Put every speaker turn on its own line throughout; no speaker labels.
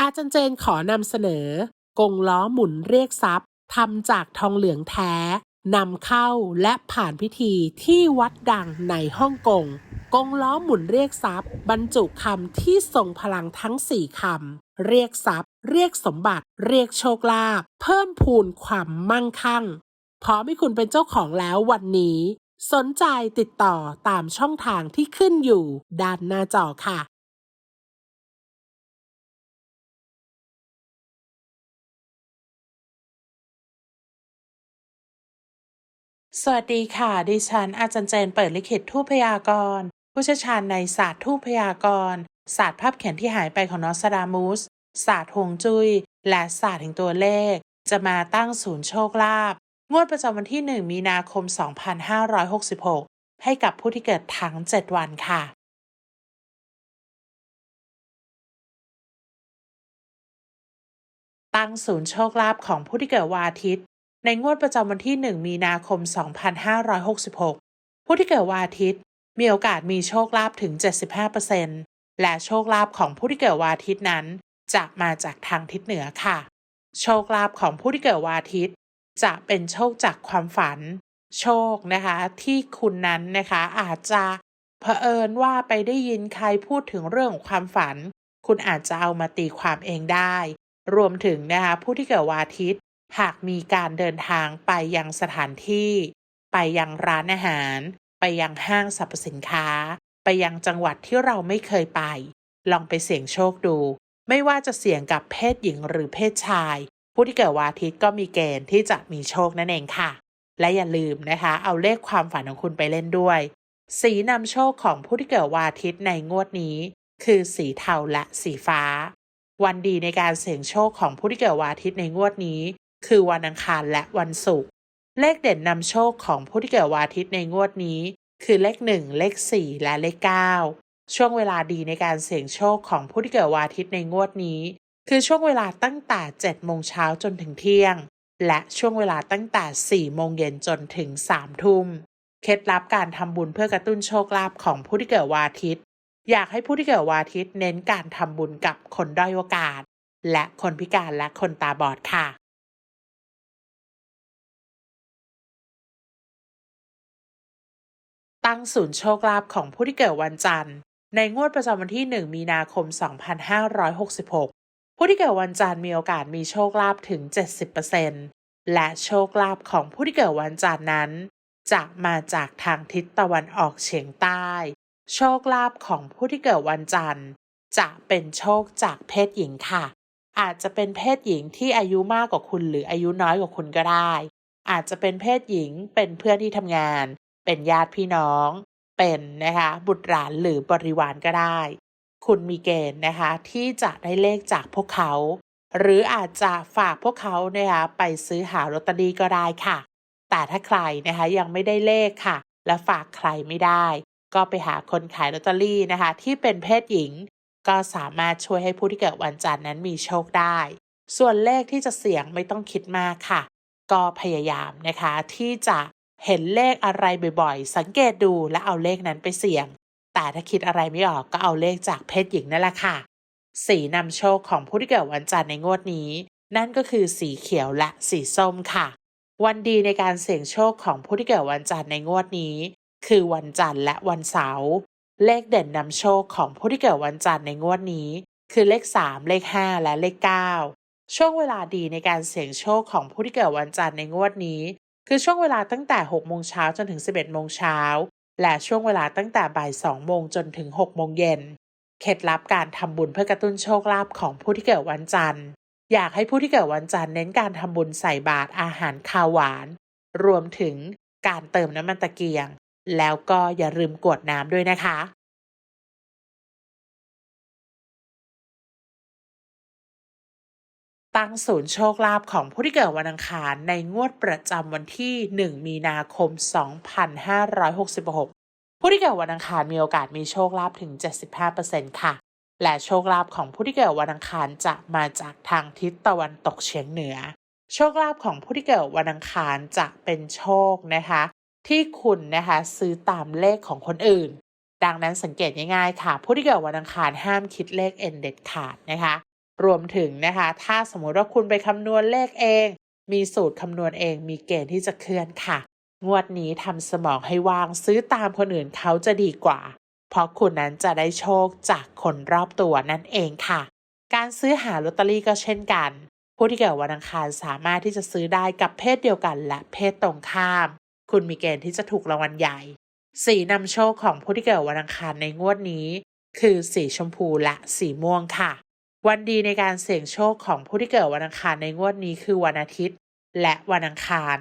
อาจารย์เจนขอนำเสนอ กงล้อหมุนเรียกทรัพย์ทำจากทองเหลืองแท้นำเข้าและผ่านพิธีที่วัดดังในฮ่องกง กงล้อหมุนเรียกทรัพย์ บรรจุคำที่ทรงพลังทั้งสี่คำ เรียกทรัพย์ เรียกสมบัติ เรียกโชคลาภ เพิ่มพูนความมั่งคั่ง พร้อมให้คุณเป็นเจ้าของแล้ววันนี้ สนใจติดต่อตามช่องทางที่ขึ้นอยู่ ด้านหน้าจอค่ะ
สวัสดีค่ะ ดิฉัน อาจารย์เจนเปิดลิขิตทูพยากรณ์ผู้เชี่ยวชาญในศาสตร์ทูพยากรณ์ศาสตร์ภาพเขียนที่หายไปของนอสดามุสศาสตร์ฮวงจุย้ยและศาสตร์แห่งตัวเลข จะมาตั้งศูนย์โชคลาภงวดประจำวันที่ 1 มีนาคม 2566 ให้กับผู้ที่เกิดทั้ง 7 วันค่ะ ตั้งศูนย์โชคลาภของผู้ที่เกิดวันอาทิตย์ ในงวดประจำวันที่ 1 มีนาคม 2566 ผู้ที่เกิดวันอาทิตย์ มีโอกาสมีโชคลาภถึง 75%และโชคลาภของผู้ที่เกิดวันอาทิตย์นั้น จะมาจากทางทิศเหนือค่ะ โชคลาภของผู้ที่เกิดวันอาทิตย์ จะเป็นโชคจากความฝัน โชคนะคะที่คุณนั้นนะคะอาจจะเผอิญว่าไปได้ยินใครพูดถึงเรื่องของความฝัน คุณอาจจะเอามาตีความเองได้ รวมถึงนะคะผู้ที่เกิดวันอาทิตย์ หากมีการเดินทางไปยังสถานที่ ไปยังร้านอาหาร ไปยังห้างสรรพสินค้า ไปยังจังหวัดที่เราไม่เคยไป ลองไปเสี่ยงโชคดู ไม่ว่าจะเสี่ยงกับเพศหญิงหรือเพศชาย ผู้ที่เกิดวันอาทิตย์ก็มีเกณฑ์ที่จะมีโชคนั่นเองค่ะ และอย่าลืมนะคะ เอาเลขความฝันของคุณไปเล่นด้วย สีนำโชคของผู้ที่เกิดวันอาทิตย์ในงวดนี้ คือสีเทาและสีฟ้า วันดีในการเสี่ยงโชคของผู้ที่เกิดวันอาทิตย์ในงวดนี้ คือวันอังคารและวันศุกร์เลขเด่นนำโชคของผู้ที่เกิดวันอาทิตย์ในงวดนี้ คือเลข 1 เลข 4 และเลข 9 ช่วงเวลาดีในการเสี่ยงโชคของผู้ที่เกิดวันอาทิตย์ในงวดนี้ คือช่วงเวลาตั้งแต่7โมงเช้าจนถึงเที่ยง และช่วงเวลาตั้งแต่4โมงเย็นจนถึง3ทุ่มเคล็ดลับการทำบุญเพื่อกระตุ้นโชคลาภของผู้ที่เกิดวันอาทิตย์ อยากให้ผู้ที่เกิดวันอาทิตย์เน้นการทำบุญกับคนด้อยโอกาส และคนพิการและคนตาบอดค่ะ ตั้งศูนย์โชคลาภของผู้ที่เกิดวันจันทร์ ในงวดประจำวันที่ 1 มีนาคม 2566 ผู้ที่เกิดวันจันทร์มีโอกาสมีโชคลาภถึง 70%และโชคลาภของผู้ที่เกิดวันจันทร์นั้น จะมาจากทางทิศตะวันออกเฉียงใต้ โชคลาภของผู้ที่เกิดวันจันทร์ จะเป็นโชคจากเพศหญิงค่ะ อาจจะเป็นเพศหญิงที่อายุมากกว่าคุณหรืออายุน้อยกว่าคุณก็ได้ อาจจะเป็นเพศหญิงเป็นเพื่อนที่ทำงาน เป็นญาติพี่น้อง เป็นนะคะบุตรหลานหรือบริวารก็ได้ คุณมีเกณฑ์นะคะที่จะได้เลขจากพวกเขา หรืออาจจะฝากพวกเขานะคะไปซื้อหาลอตเตอรี่ก็ได้ค่ะ แต่ถ้าใครนะคะยังไม่ได้เลขค่ะ และฝากใครไม่ได้ ก็ไปหาคนขายลอตเตอรี่นะคะที่เป็นเพศหญิง ก็สามารถช่วยให้ผู้ที่เกิดวันจันทร์นั้นมีโชคได้ ส่วนเลขที่จะเสี่ยงไม่ต้องคิดมากค่ะ ก็พยายามนะคะที่จะ เห็นเลขอะไรบ่อยๆ สังเกตดูและเอาเลขนั้นไปเสี่ยง แต่ถ้าคิดอะไรไม่ออกก็เอาเลขจากเพศหญิงนั่นแหละค่ะ สีนำโชคของผู้ที่เกิดวันจันทร์ในงวดนี้ นั่นก็คือสีเขียวและสีส้มค่ะ วันดีในการเสี่ยงโชคของผู้ที่เกิดวันจันทร์ในงวดนี้ คือวันจันทร์และวันเสาร์เลขเด่นนำโชคของผู้ที่เกิดวันจันทร์ในงวดนี้ คือเลข 3 เลข 5 และเลข 9 ช่วงเวลาดีในการเสี่ยงโชคของผู้ที่เกิดวันจันทร์ในงวดนี้ คือช่วงเวลาตั้งแต่ 6 โมงเช้าจนถึง 11 โมงเช้า และช่วงเวลาตั้งแต่บ่าย 2 โมงจนถึง 6 โมงเย็น เคล็ดลับการทำบุญเพื่อกระตุ้นโชคลาภของผู้ที่เกิดวันจันทร์ อยากให้ผู้ที่เกิดวันจันทร์เน้นการทำบุญใส่บาตรอาหารคาวหวาน รวมถึงการเติมน้ำมันตะเกียง แล้วก็อย่าลืมกวดน้ำด้วยนะคะ ตั้งศูนย์โชคลาภของผู้ที่เกิดวันอังคารในงวดประจำวันที่ 1 มีนาคม 2566 ผู้ที่เกิดวันอังคารมีโอกาสมีโชคลาภถึง 75%ค่ะ และโชคลาภของผู้ที่เกิดวันอังคารจะมาจากทางทิศตะวันตกเฉียงเหนือ โชคลาภของผู้ที่เกิดวันอังคารจะเป็นโชคนะคะ ที่คุณนะคะซื้อตามเลขของคนอื่น ดังนั้นสังเกตง่ายๆค่ะ ผู้ที่เกิดวันอังคารห้ามคิดเลขเอ็นเด็ดขาดนะคะ รวมถึงนะคะ ถ้าสมมติว่าคุณไปคำนวณเลขเอง มีสูตรคำนวณเอง มีเกณฑ์ที่จะเคลื่อนค่ะ งวดนี้ทำสมองให้ว่างซื้อตามคนอื่นเขาจะดีกว่า เพราะคุณนั้นจะได้โชคจากคนรอบตัวนั่นเองค่ะ การซื้อหาลอตเตอรี่ก็เช่นกัน ผู้ที่เกิดวันอังคารสามารถที่จะซื้อได้กับเพศเดียวกันและเพศตรงข้าม คุณมีเกณฑ์ที่จะถูกรางวัลใหญ่ สีนำโชคของผู้ที่เกิดวันอังคารในงวดนี้ คือสีชมพูและสีม่วงค่ะ วันดีในการเสี่ยงโชคของผู้ที่เกิดวันอังคารในงวดนี้คือวันอาทิตย์ และวันอังคาร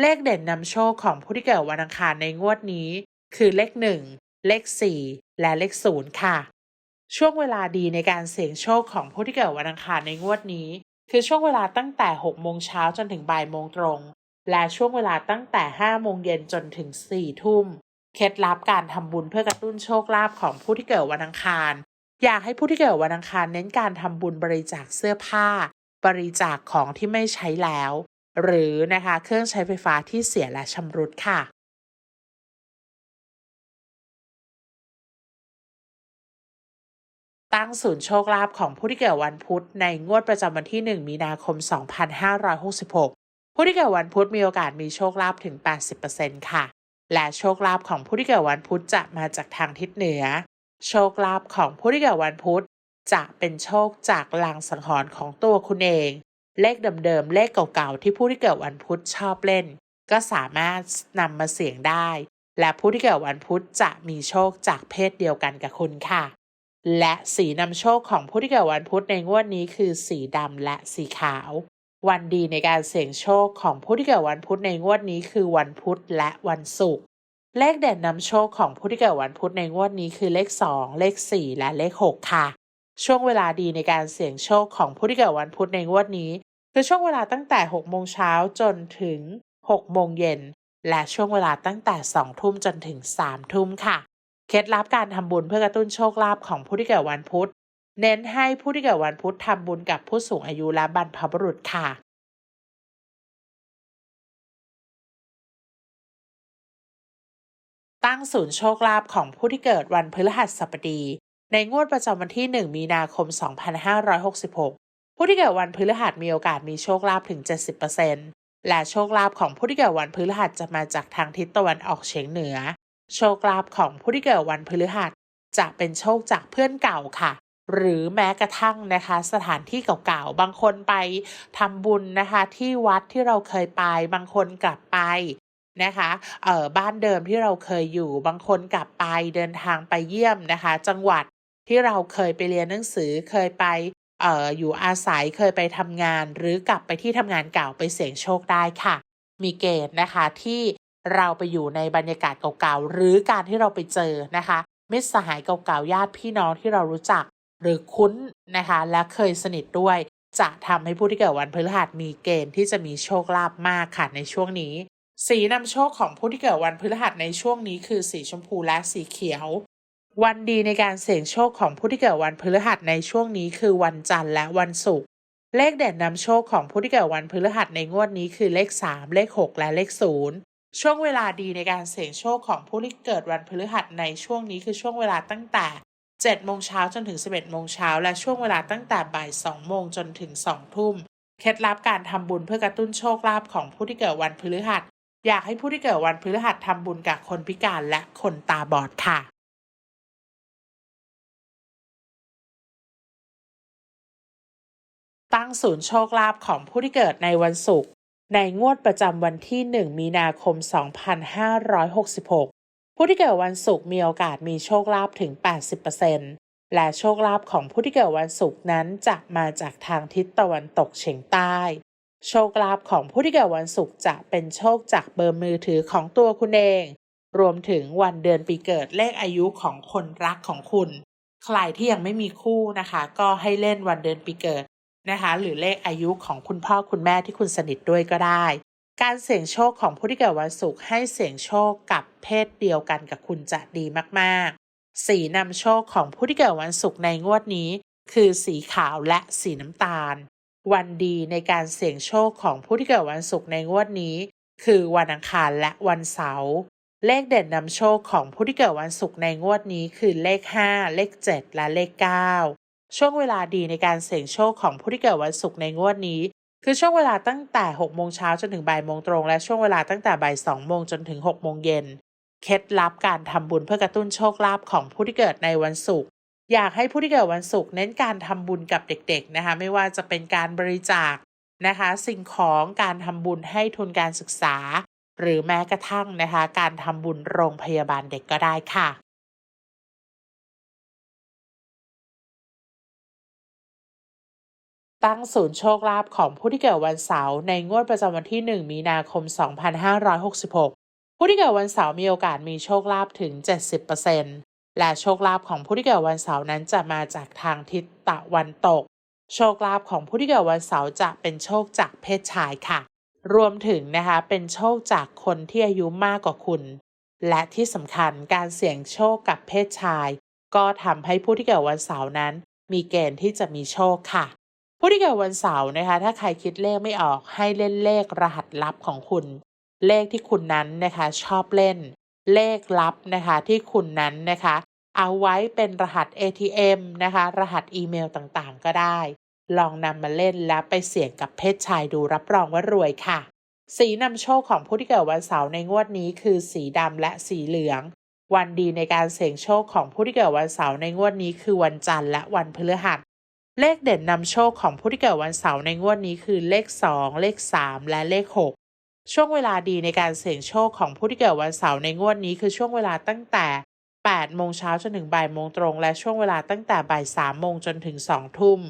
เลขเด่นนำโชคของผู้ที่เกิดวันอังคารในงวดนี้ คือเลขหนึ่งเลขสี่และเลขศูนย์ค่ะ ช่วงเวลาดีในการเสี่ยงโชคของผู้ที่เกิดวันอังคารในงวดนี้ คือช่วงเวลาตั้งแต่6โมงเช้าจนถึงบ่ายโมงตรง และช่วงเวลาตั้งแต่5โมงเย็นจนถึง4ทุ่มเคล็ดลับการทำบุญเพื่อกระตุ้นโชคลาภของผู้ที่เกิดวันอังคาร อยากให้ผู้ที่เกิดวันอังคารเน้นการทำบุญบริจาคเสื้อผ้า บริจาคของที่ไม่ใช้แล้ว หรือนะคะเครื่องใช้ไฟฟ้าที่เสียและชำรุดค่ะ ตั้งศูนย์โชคลาภของผู้ที่เกิดวันพุธในงวดประจำวันที่ 1 มีนาคม 2566 ผู้ที่เกิดวันพุธมีโอกาสมีโชคลาภถึง 80%ค่ะ และโชคลาภของผู้ที่เกิดวันพุธจะมาจากทางทิศเหนือ โชคลาภของผู้ที่เกิดวันพุธจะเป็นโชคจากลางสังหรณ์ของตัวคุณเอง เลขเดิมๆ เลขเก่าๆ ที่ผู้ที่เกิดวันพุธชอบเล่น ก็สามารถนำมาเสี่ยงได้ และผู้ที่เกิดวันพุธจะมีโชคจากเพศเดียวกันกับคุณค่ะ และสีนำโชคของผู้ที่เกิดวันพุธในงวดนี้คือสีดำและสีขาว วันดีในการเสี่ยงโชคของผู้ที่เกิดวันพุธในงวดนี้คือวันพุธและวันศุกร์ เลขเด่นนำโชคของผู้ที่เกิดวันพุธในงวดนี้คือเลข 2 เลข 4 และเลข 6 ค่ะ ช่วงเวลาดีในการเสี่ยงโชคของผู้ที่เกิดวันพุธในงวดนี้ คือช่วงเวลาตั้งแต่ 6 โมงเช้าจนถึง 6 โมงเย็น และช่วงเวลาตั้งแต่ 2 ทุ่มจนถึง 3 ทุ่มค่ะ เคล็ดลับการทำบุญเพื่อกระตุ้นโชคลาภของผู้ที่เกิดวันพุธ เน้นให้ผู้ที่เกิดวันพุธทำบุญกับผู้สูงอายุและบรรพบุรุษค่ะ ตั้งศูนย์โชคลาภของผู้ที่เกิดวันพฤหัสบดี ในงวดประจำวันที่ 1 มีนาคม 2566 ผู้ที่เกิดวันพฤหัสมีโอกาสมีโชคลาภถึง 70%และโชคลาภของผู้ที่เกิดวันพฤหัสจะมาจากทางทิศตะวันออกเฉียงเหนือ โชคลาภของผู้ที่เกิดวันพฤหัสจะเป็นโชคจากเพื่อนเก่าค่ะ หรือแม้กระทั่งนะคะ สถานที่เก่าๆ บางคนไปทำบุญนะคะ ที่วัดที่เราเคยไป บางคนกลับไป นะคะเอ่อบ้านเดิมที่เราเคยอยู่บางคนกลับไปเดินทางไปเยี่ยมนะคะ จังหวัดที่เราเคยไปเรียนหนังสือเคยไปเอ่ออยู่อาศัยเคยไปทำงาน หรือกลับไปที่ทำงานเก่าไปเสี่ยงโชคได้ค่ะ มีเกณฑ์นะคะที่เราไปอยู่ในบรรยากาศเก่าๆหรือการที่เราไปเจอนะคะมิตรสหายเก่าๆญาติพี่น้องที่เรารู้จัก หรือคุ้นนะคะ และเคยสนิทด้วย จะทำให้ผู้ที่เกิดวันพฤหัสมีเกณฑ์ที่จะมีโชคลาภมากค่ะในช่วงนี้ สีนำโชคของผู้ที่เกิดวันพฤหัสในช่วงนี้คือสีชมพูและสีเขียว วันดีในการเสี่ยงโชคของผู้ที่เกิดวันพฤหัสในช่วงนี้คือวันจันทร์และวันศุกร์ เลขเด่นนำโชคของผู้ที่เกิดวันพฤหัสในงวดนี้คือเลข 3 เลข 6 และเลข 0 ช่วงเวลาดีในการเสี่ยงโชคของผู้ที่เกิดวันพฤหัสในช่วงนี้คือช่วงเวลาตั้งแต่7โมงเช้าจนถึง 11โมงเช้าและช่วงเวลาตั้งแต่บ่าย2โมงจนถึง2ทุ่ม เคล็ดลับการทำบุญเพื่อกระตุ้นโชคลาภของผู้ที่เกิดวันพฤหัส อยากให้ผู้ที่เกิดวันพฤหัสทำบุญกับคนพิการและคนตาบอดค่ะตั้งศูนย์โชคลาภของผู้ที่เกิดในวันศุกร์ในงวดประจำวันที่ 1 มีนาคม 2566 ผู้ที่เกิดวันศุกร์มีโอกาสมีโชคลาภถึง 80%และโชคลาภของผู้ที่เกิดวันศุกร์นั้นจะมาจากทางทิศตะวันตกเฉียงใต้ โชคลาภของผู้ที่เกิดวันศุกร์จะเป็นโชคจากเบอร์มือถือของตัวคุณเอง รวมถึงวันเดือนปีเกิดเลขอายุของคนรักของคุณ ใครที่ยังไม่มีคู่นะคะ ก็ให้เล่นวันเดือนปีเกิดนะคะ หรือเลขอายุของคุณพ่อคุณแม่ที่คุณสนิทด้วยก็ได้ การเสี่ยงโชคของผู้ที่เกิดวันศุกร์ให้เสี่ยงโชคกับเพศเดียวกันกับคุณจะดีมากๆ สีนำโชคของผู้ที่เกิดวันศุกร์ในงวดนี้ คือสีขาวและสีน้ำตาล วันดีในการเสี่ยงโชคของผู้ที่เกิดวันศุกร์ในงวดนี้ คือวันอังคารและวันเสาร์เลขเด่นนำโชคของผู้ที่เกิดวันศุกร์ในงวดนี้คือเลข 5 เลข 7 และเลข 9 ช่วงเวลาดีในการเสี่ยงโชคของผู้ที่เกิดวันศุกร์ในงวดนี้ คือช่วงเวลาตั้งแต่ 6 โมงเช้าจนถึงบ่ายโมงตรง และช่วงเวลาตั้งแต่บ่าย2โมงจนถึง 6 โมงเย็น เคล็ดลับการทำบุญเพื่อกระตุ้นโชคลาภของผู้ที่เกิดในวันศุกร์ อยากให้ผู้ที่เกิดวันศุกร์เน้นการทำบุญกับเด็กๆนะคะไม่ว่าจะเป็นการบริจาคนะคะสิ่งของการทำบุญให้ทุนการศึกษา หรือแม้กระทั่งนะคะการทำบุญโรงพยาบาลเด็กก็ได้ค่ะตั้งศูนย์โชคลาภของผู้ที่เกิดวันเสาร์ในงวดประจำวันที่ 1 มีนาคม 2566 ผู้ที่เกิดวันเสาร์มีโอกาสมีโชคลาภถึง 70% และโชคลาภของผู้ที่เกิดวันเสาร์นั้นจะมาจากทางทิศตะวันตก โชคลาภของผู้ที่เกิดวันเสาร์จะเป็นโชคจากเพศชายค่ะ รวมถึงนะคะเป็นโชคจากคนที่อายุมากกว่าคุณ และที่สำคัญการเสี่ยงโชคกับเพศชาย ก็ทำให้ผู้ที่เกิดวันเสาร์นั้น มีเกณฑ์ที่จะมีโชคค่ะ ผู้ที่เกิดวันเสาร์นะคะ ถ้าใครคิดเลขไม่ออกให้เล่นเลขรหัสลับของคุณ เลขที่คุณนั้นนะคะชอบเล่น เลขลับนะคะที่คุณนั้นนะคะ เอาไว้เป็นรหัส ATM นะคะ รหัสอีเมลต่างๆ ก็ได้ ลองนำมาเล่นและไปเสี่ยงกับเพศชายดูรับรองว่ารวยค่ะ สีนำโชคของผู้ที่เกิดวันเสาร์ในงวดนี้คือสีดำและสีเหลือง วันดีในการเสี่ยงโชคของผู้ที่เกิดวันเสาร์ในงวดนี้คือวันจันทร์และวันพฤหัสเลขเด่นนำโชคของผู้ที่เกิดวันเสาร์ในงวดนี้คือเลข 2 เลข 3 และเลข6 ช่วงเวลาดีในการเสี่ยงโชคของผู้ที่เกิดวันเสาร์ในงวดนี้คือช่วงเวลาตั้งแต่ 8 โมงเช้าจนถึงบ่ายโมงตรง และช่วงเวลาตั้งแต่บ่าย 3 โมงจนถึง 2 ทุ่ม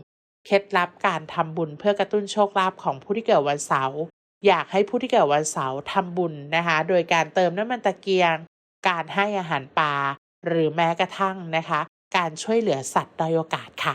เคล็ดลับการทำบุญเพื่อกระตุ้นโชคลาภของผู้ที่เกิดวันเสาร์ อยากให้ผู้ที่เกิดวันเสาร์ทำบุญนะคะ โดยการเติมน้ำมันตะเกียง การให้อาหารปลา หรือแม้กระทั่งนะคะ การช่วยเหลือสัตว์ด้อยโอกาสค่ะ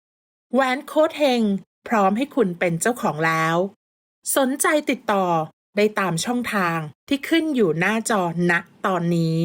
แหวนโค้ดเฮงพร้อมให้คุณเป็นเจ้าของแล้ว สนใจติดต่อได้ตามช่องทางที่ขึ้นอยู่หน้าจอณตอนนี้